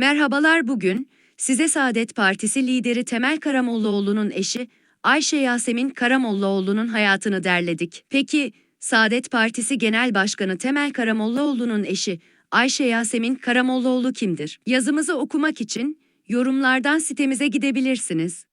Merhabalar bugün size Saadet Partisi lideri Temel Karamollaoğlu'nun eşi Ayşe Yasemin Karamollaoğlu'nun hayatını derledik. Peki Saadet Partisi Genel Başkanı Temel Karamollaoğlu'nun eşi Ayşe Yasemin Karamollaoğlu kimdir? Yazımızı okumak için yorumlardan sitemize gidebilirsiniz.